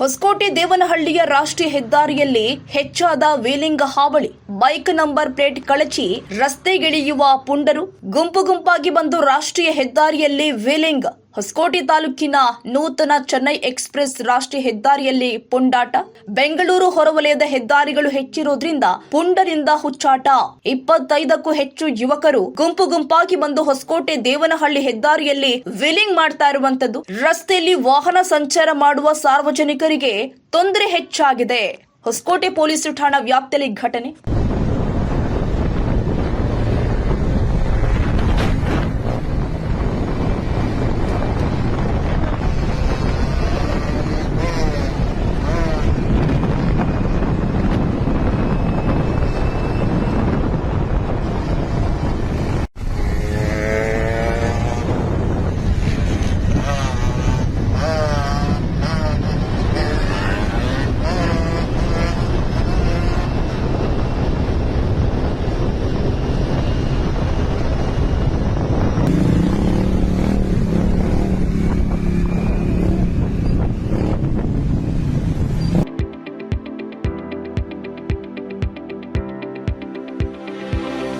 ಹೊಸಕೋಟೆ ದೇವನಹಳ್ಳಿಯ ರಾಷ್ಟ್ರೀಯ ಹೆದ್ದಾರಿಯಲ್ಲಿ ಹೆಚ್ಚಾದ ವೀಲಿಂಗ್ ಹಾವಳಿ. ಬೈಕ್ ನಂಬರ್ ಪ್ಲೇಟ್ ಕಳಚಿ ರಸ್ತೆಗಿಳಿಯುವ ಪುಂಡರು ಗುಂಪು ಗುಂಪಾಗಿ ಬಂದು ರಾಷ್ಟ್ರೀಯ ಹೆದ್ದಾರಿಯಲ್ಲಿ ವೀಲಿಂಗ್. ಹೊಸಕೋಟೆ ತಾಲೂಕಿನ ನೂತನ ಚೆನ್ನೈ ಎಕ್ಸ್ಪ್ರೆಸ್ ರಾಷ್ಟ್ರೀಯ ಹೆದ್ದಾರಿಯಲ್ಲಿ ಪುಂಡಾಟ. ಬೆಂಗಳೂರು ಹೊರವಲಯದ ಹೆದ್ದಾರಿಗಳು ಹೆಚ್ಚಿರೋದ್ರಿಂದ ಪುಂಡರಿಂದ ಹುಚ್ಚಾಟ. ಇಪ್ಪತ್ತೈದಕ್ಕೂ ಹೆಚ್ಚು ಯುವಕರು ಗುಂಪು ಗುಂಪಾಗಿ ಬಂದು ಹೊಸಕೋಟೆ ದೇವನಹಳ್ಳಿ ಹೆದ್ದಾರಿಯಲ್ಲಿ ವಿಲಿಂಗ್ ಮಾಡ್ತಾ ಇರುವಂತದ್ದು ರಸ್ತೆಯಲ್ಲಿ ವಾಹನ ಸಂಚಾರ ಮಾಡುವ ಸಾರ್ವಜನಿಕರಿಗೆ ತೊಂದರೆ ಹೆಚ್ಚಾಗಿದೆ. ಹೊಸಕೋಟೆ ಪೊಲೀಸ್ ಠಾಣಾ ವ್ಯಾಪ್ತಿಯಲ್ಲಿ ಘಟನೆ.